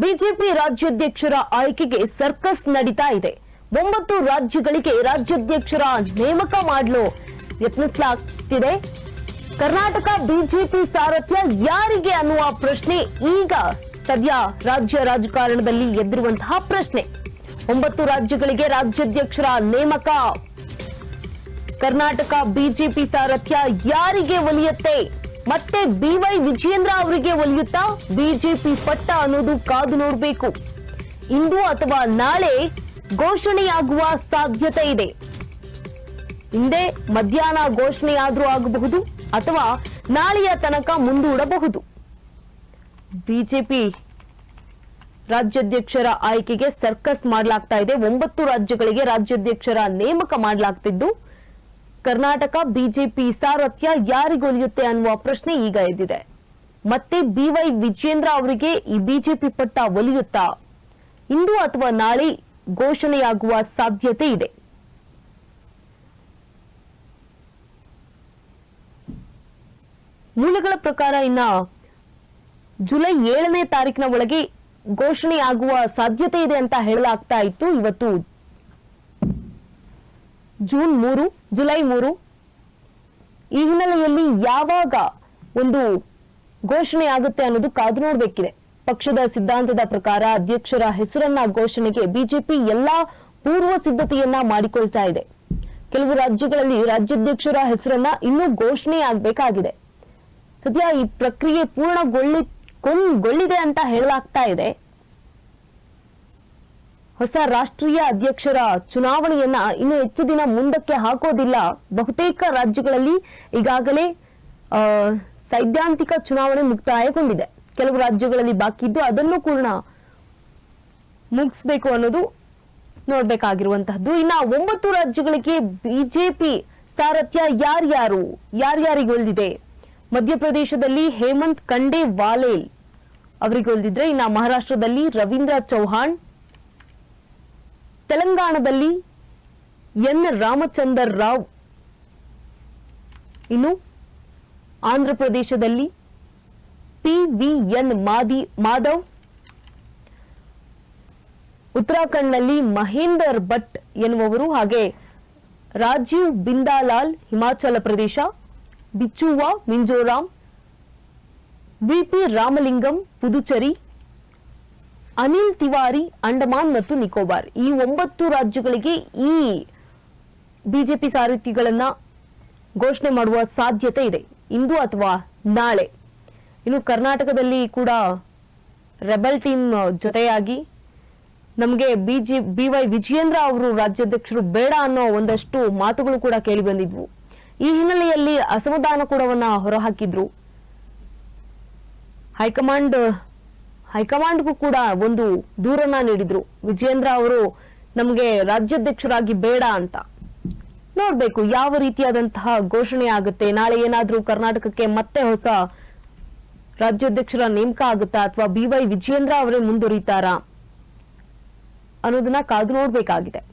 BJP ರಾಜ್ಯಾಧ್ಯಕ್ಷರ ಆಯ್ಕೆಗೆ circus ನಡೀತಾ ಇದೆ. ಒಂಬತ್ತು ರಾಜ್ಯಗಳಿಗೆ ರಾಜ್ಯಾಧ್ಯಕ್ಷರ ನೇಮಕ ಮಾಡಲು ಯತ್ನಿಸಲಾಗ್ತಿದೆ. ಕರ್ನಾಟಕ ಬಿಜೆಪಿ ಸಾರಥ್ಯ ಯಾರಿಗೆ ಅನ್ನುವ ಪ್ರಶ್ನೆ ಈಗ ಸದ್ಯ ರಾಜ್ಯ ರಾಜಕಾರಣದಲ್ಲಿ ಎದ್ದಿರುವಂತಹ ಪ್ರಶ್ನೆ. ಒಂಬತ್ತು ರಾಜ್ಯಗಳಿಗೆ ರಾಜ್ಯಾಧ್ಯಕ್ಷರ ನೇಮಕ. ಕರ್ನಾಟಕ ಬಿಜೆಪಿ ಸಾರಥ್ಯ ಯಾರಿಗೆ ಒಲಿಯುತ್ತೆ? ಮತ್ತೆ ಬಿವೈ ವಿಜಯೇಂದ್ರ ಅವರಿಗೆ ಒಲಿಯುತ್ತಾ ಬಿಜೆಪಿ ಪಟ್ಟ ಅನ್ನೋದು ಕಾದು ನೋಡಬೇಕು. ಇಂದು ಅಥವಾ ನಾಳೆ ಘೋಷಣೆಯಾಗುವ ಸಾಧ್ಯತೆ ಇದೆ. ಹಿಂದೆ ಮಧ್ಯಾಹ್ನ ಘೋಷಣೆಯಾದ್ರೂ ಆಗಬಹುದು ಅಥವಾ ನಾಳೆಯ ತನಕ ಮುಂದೂಡಬಹುದು. ಬಿಜೆಪಿ ರಾಜ್ಯಾಧ್ಯಕ್ಷರ ಆಯ್ಕೆಗೆ ಸರ್ಕಸ್ ಮಾಡಲಾಗ್ತಾ ಇದೆ. ಒಂಬತ್ತು ರಾಜ್ಯಗಳಿಗೆ ರಾಜ್ಯಾಧ್ಯಕ್ಷರ ನೇಮಕ ಮಾಡಲಾಗ್ತಿದ್ದು. ಕರ್ನಾಟಕ ಬಿಜೆಪಿ ಸಾರಥ್ಯ ಯಾರಿಗೊಲಿಯುತ್ತೆ ಅನ್ನುವ ಪ್ರಶ್ನೆ ಈಗ ಎದ್ದಿದೆ. ಮತ್ತೆ ಬಿವೈ ವಿಜೇಂದ್ರ ಅವರಿಗೆ ಈ ಬಿಜೆಪಿ ಪಟ್ಟ ಒಲಿಯುತ್ತಾ? ಇಂದು ಅಥವಾ ನಾಳೆ ಘೋಷಣೆಯಾಗುವ ಸಾಧ್ಯತೆ ಇದೆ. ಮೂಲಗಳ ಪ್ರಕಾರ ಇನ್ನ ಜುಲೈ ಏಳನೇ ತಾರೀಕಿನ ಒಳಗೆ ಘೋಷಣೆಯಾಗುವ ಸಾಧ್ಯತೆ ಇದೆ ಅಂತ ಹೇಳಲಾಗ್ತಾ ಇತ್ತು. ಇವತ್ತು ಜೂನ್ ಮೂರು, ಜುಲೈ ಮೂರು. ಈ ಹಿನ್ನೆಲೆಯಲ್ಲಿ ಯಾವಾಗ ಒಂದು ಘೋಷಣೆ ಆಗುತ್ತೆ ಅನ್ನೋದು ಕಾದು ನೋಡಬೇಕಿದೆ. ಪಕ್ಷದ ಸಿದ್ಧಾಂತದ ಪ್ರಕಾರ ಅಧ್ಯಕ್ಷರ ಹೆಸರನ್ನ ಘೋಷಣೆಗೆ ಬಿಜೆಪಿ ಎಲ್ಲಾ ಪೂರ್ವ ಸಿದ್ಧತೆಯನ್ನ ಮಾಡಿಕೊಳ್ತಾ ಇದೆ. ಕೆಲವು ರಾಜ್ಯಗಳಲ್ಲಿ ರಾಜ್ಯಾಧ್ಯಕ್ಷರ ಹೆಸರನ್ನ ಇನ್ನೂ ಘೋಷಣೆ ಆಗ್ಬೇಕಾಗಿದೆ. ಸದ್ಯ ಈ ಪ್ರಕ್ರಿಯೆ ಪೂರ್ಣಗೊಳ್ಳಿ ಕೊಂಡ್ಗೊಳ್ಳಿದೆ ಅಂತ ಹೇಳಲಾಗ್ತಾ ಇದೆ. ಹೊಸ ರಾಷ್ಟ್ರೀಯ ಅಧ್ಯಕ್ಷರ ಚುನಾವಣೆಯನ್ನ ಇನ್ನು ಹೆಚ್ಚು ದಿನ ಮುಂದಕ್ಕೆ ಹಾಕೋದಿಲ್ಲ. ಬಹುತೇಕ ರಾಜ್ಯಗಳಲ್ಲಿ ಈಗಾಗಲೇ ಸೈದ್ಧಾಂತಿಕ ಚುನಾವಣೆ ಮುಕ್ತಾಯಗೊಂಡಿದೆ. ಕೆಲವು ರಾಜ್ಯಗಳಲ್ಲಿ ಬಾಕಿ ಇದ್ದು ಅದನ್ನು ಕೂಡ ಮುಗಿಸ್ಬೇಕು ಅನ್ನೋದು ನೋಡ್ಬೇಕಾಗಿರುವಂತಹದ್ದು. ಇನ್ನ ಒಂಬತ್ತು ರಾಜ್ಯಗಳಿಗೆ ಬಿಜೆಪಿ ಸಾರಥ್ಯ ಯಾರ್ಯಾರು? ಯಾರ್ಯಾರಿಗೆ ಒಲ್ದಿದೆ? ಮಧ್ಯಪ್ರದೇಶದಲ್ಲಿ ಹೇಮಂತ್ ಕಂಡೆ ವಾಲೇಲ್ ಅವರಿಗೆ ಒಲ್ದಿದ್ರೆ ಇನ್ನ ಮಹಾರಾಷ್ಟ್ರದಲ್ಲಿ ರವೀಂದ್ರ ಚೌಹಾಣ್ ತೆಲಂಗಾಣದಲ್ಲಿ ಎನ್. ರಾಮಚಂದರ್ ರಾವ್ ಇನ್ನು ಆಂಧ್ರ ಪ್ರದೇಶದಲ್ಲಿ ಪಿ. ವಿ. ಎನ್. ಮಾದಿ, ಮಾಧವ್. ಉತ್ತರಾಖಂಡ್ನಲ್ಲಿ ಮಹೇಂದರ್ ಭಟ್ ಎನ್ನುವರು ಹಾಗೆ ರಾಜೀವ್ ಬಿಂದಾಲಾಲ್, ಹಿಮಾಚಲ ಪ್ರದೇಶ, ಬಿಚ್ಚುವ ಮಿಂಜೋರಾಂ ವಿಪಿ ರಾಮಲಿಂಗಂ, ಪುದುಚೇರಿ ಅನಿಲ್ ತಿವಾರಿ, ಅಂಡಮಾನ್ ಮತ್ತು ನಿಕೋಬಾರ್. ಈ ಒಂಬತ್ತು ರಾಜ್ಯಗಳಿಗೆ ಈ ಬಿಜೆಪಿ ಸಾರಥಿಗಳನ್ನ ಘೋಷಣೆ ಮಾಡುವ ಸಾಧ್ಯತೆ ಇದೆ. ಇಂದು ಅಥವಾ ನಾಳೆ. ಇನ್ನು ಕರ್ನಾಟಕದಲ್ಲಿ ಕೂಡ ರೆಬಲ್ ಟೀಮ್ ಜೊತೆಯಾಗಿ ನಮಗೆ ಬಿಜೆ, ಬಿ ವೈ ವಿಜಯೇಂದ್ರ ಅವರು ರಾಜ್ಯಾಧ್ಯಕ್ಷರು ಬೇಡ ಅನ್ನೋ ಒಂದಷ್ಟು ಮಾತುಗಳು ಕೂಡ ಕೇಳಿ ಬಂದಿದ್ವು. ಈ ಹಿನ್ನೆಲೆಯಲ್ಲಿ ಅಸಮಾಧಾನ ಕೂಡವನ್ನ ಹೊರಹಾಕಿದ್ರು. ಹೈಕಮಾಂಡ್ ಹೈಕಮಾಂಡ್ಗೂ ಕೂಡ ಒಂದು ದೂರನ್ನ ನೀಡಿದ್ರು. ವಿಜಯೇಂದ್ರ ಅವರು ನಮಗೆ ರಾಜ್ಯಾಧ್ಯಕ್ಷರಾಗಿ ಬೇಡ ಅಂತ. ನೋಡ್ಬೇಕು ಯಾವ ರೀತಿಯಾದಂತಹ ಘೋಷಣೆ ಆಗುತ್ತೆ. ನಾಳೆ ಏನಾದ್ರೂ ಕರ್ನಾಟಕಕ್ಕೆ ಮತ್ತೆ ಹೊಸ ರಾಜ್ಯಾಧ್ಯಕ್ಷರ ನೇಮಕ ಆಗುತ್ತಾ ಅಥವಾ ಬಿ ವೈ ವಿಜಯೇಂದ್ರ ಅವರೇ ಮುಂದುವರಿತಾರಾ ಅನ್ನೋದನ್ನ ಕಾದು ನೋಡ್ಬೇಕಾಗಿದೆ.